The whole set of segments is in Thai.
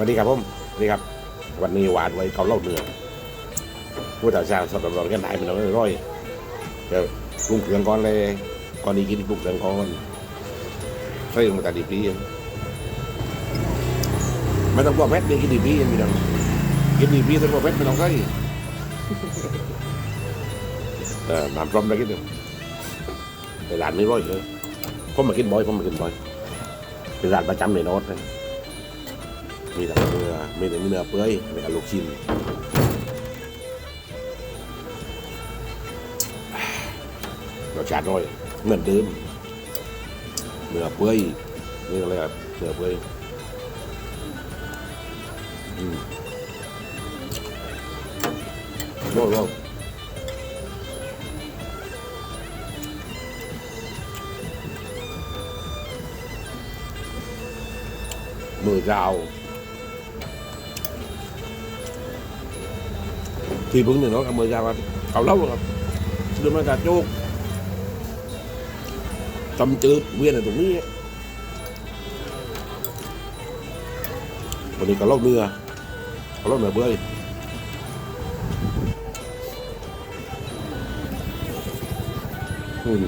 สวัสดีครับผมสวัสดีครับ วันนี้หวานไว้เขาเล่าเนื้อผู้ต่างชาติสดร้อนกันได้เป็นร้อยร้อยเดี๋ยวปรุงเครื่องก่อนเลยก่อนนี้กินปรุงเครื่องก่อนใส่ลงมาตัดดีพีไม่ต้องกลัวเผ็ดนี่กินดีพียังมีดังกินดีพีต้องกลัวเผ็ดไม่ต้องใส่เออน้ำส้อมได้กินเดียวแต่ร้านนี้ร้อยเลยผมมากินบ่อยผมมากินบ่อยเป็นร้านประจำในโนอตเลย มีแต่เนื้อมีแต่เนื้อเปื่อยมีแต่ลูกชิ้นรสชาติน้อยเหมือนเดิมเนื้อเปื่อยนี่อะไรครับเนื้อเปื่อยอืมโล่โล่มือจะเอา thì vẫn thì nó là mười ra mà cầu lâu rồi đưa nó ra chốt tâm tư nguyên là tụng ní còn đi cầu lâu nữa cầu lâu nữa bơi ừ.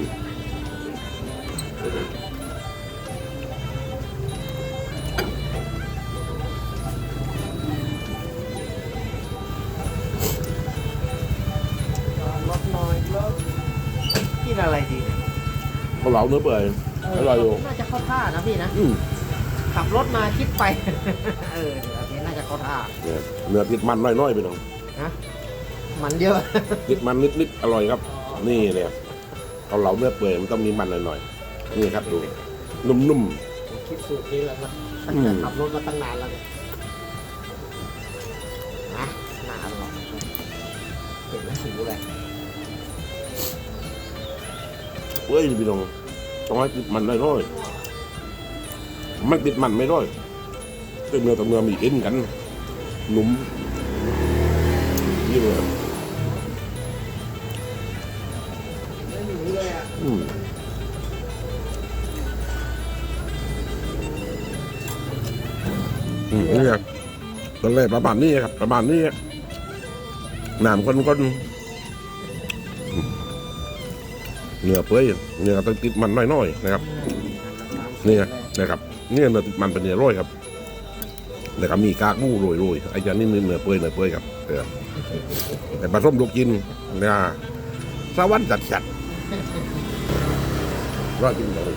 กินอะไรดีเนี่ย cầu lâu nữa bơi อร่อยอยู่น่าจะเข้าท่านะพี่นะ ừ. ขับรถมาคิดไป เออเดี๋ยวอันนี้น่าจะเข้าท่า Nè, nửa thịt mặn nói nói bên đó มันเยอะ thịt mặn nít nít อร่อยครับ นี่เนี่ยเกาเหลาเนื้อเปื่อยมันต้องมีมันหน่อยๆนี่ครับดูนุ่มคิดสูตรนี้แล้วนะตั้งอืแต่มขับรถมาตั้งนานแล้วเนี่ยนะน่าอร่อยเห็นแล้วหิวเลย ปื่อยพี่น้องต้องให้ติดมันน้อยๆมันติดมันไม่น้อยเป็นเนื้อกับเนื้อมีเอ็นกัน หนุ่มนี่เลยไม่หิวเลยอะอืมอืมนี่ครับตอนแรกประมาณนี้ครับ ประมาณนี้น้ำคนคน เนื้อเปื่อยเนื้อต้องติดมันน้อยๆนะครับนี่ไงนะครับนี่เนื้อติดมันเป็นเนื้อร้อยครับแล้วก็มีกากหมูโรยๆไอ้จานนี่เนื้อเปื่อยเนื้อเปื่อยครับเออแต่ปลาส้มลูกกินนะสวรรค์จัดจัดๆรอดกินเลย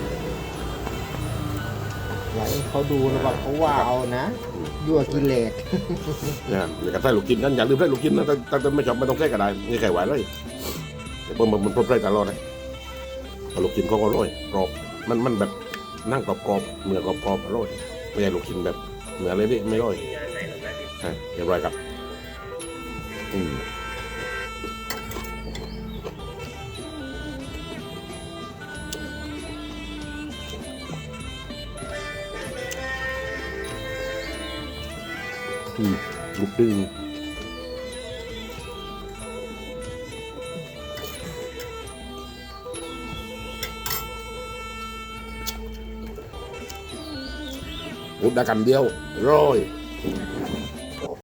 ไหลเขาดูแล้วแบบเขาว้าวนะยั่วกิเลสนะแล้วก็ใส่ลูกกินกันอย่าลืมใส่ลูกกินนะแต่แต่ไม่ชอบไม่ต้องใส่ก็ได้นี่ไข่หวานเลยแต่เพิ่มมันมันเพิ่มได้ตลอดเลย เอาลูกกินเขาก็อร่อยกรอบมันมันแบบนั่งกรอบๆเนื้อกรอบๆอร่อยไม่ใช่ลูกกินแบบเนื้ออะไรนี่ไม่อร่อยอะเรียบร้อยครับอืมอืมลูกดึง อุดดากันเดียวร้อย